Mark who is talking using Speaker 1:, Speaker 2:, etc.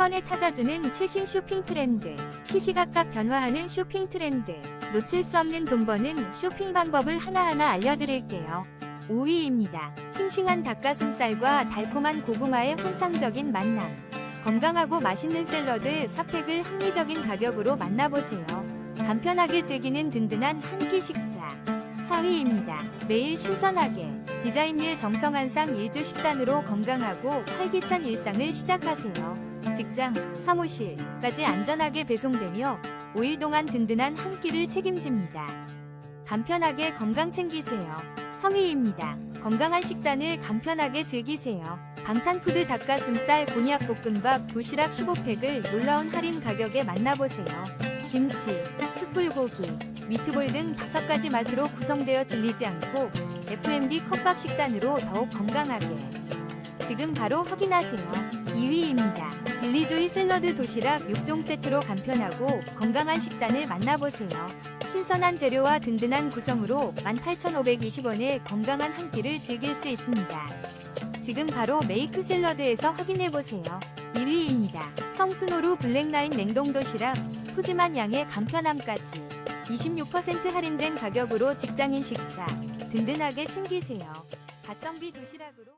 Speaker 1: 번에 찾아주는 최신 쇼핑 트렌드, 시시각각 변화하는 쇼핑 트렌드, 놓칠 수 없는 돈 버는 쇼핑 방법을 하나하나 알려드릴게요. 5위입니다. 싱싱한 닭가슴살과 달콤한 고구마의 환상적인 만남. 건강하고 맛있는 샐러드 4팩을 합리적인 가격으로 만나보세요. 간편하게 즐기는 든든한 한 끼 식사. 4위입니다. 매일 신선하게 디자인일 정성한상 일주 식단으로 건강하고 활기찬 일상을 시작하세요. 직장, 사무실까지 안전하게 배송되며 5일 동안 든든한 한 끼를 책임집니다. 간편하게 건강 챙기세요. 3위입니다. 건강한 식단을 간편하게 즐기세요. 방탄푸드 닭가슴살 곤약볶음밥 도시락 15팩을 놀라운 할인 가격에 만나보세요. 김치, 숯불고기, 미트볼 등 5가지 맛으로 구성되어 질리지 않고 FMD 컵밥 식단으로 더욱 건강하게. 지금 바로 확인하세요. 2위입니다. 딜리조이 샐러드 도시락 6종 세트로 간편하고 건강한 식단을 만나보세요. 신선한 재료와 든든한 구성으로 18,520원에 건강한 한 끼를 즐길 수 있습니다. 지금 바로 메이크 샐러드에서 확인해보세요. 1위입니다. 성순호루 블랙라인 냉동 도시락 푸짐한 양의 간편함까지 26% 할인된 가격으로 직장인 식사 든든하게 챙기세요. 가성비 도시락으로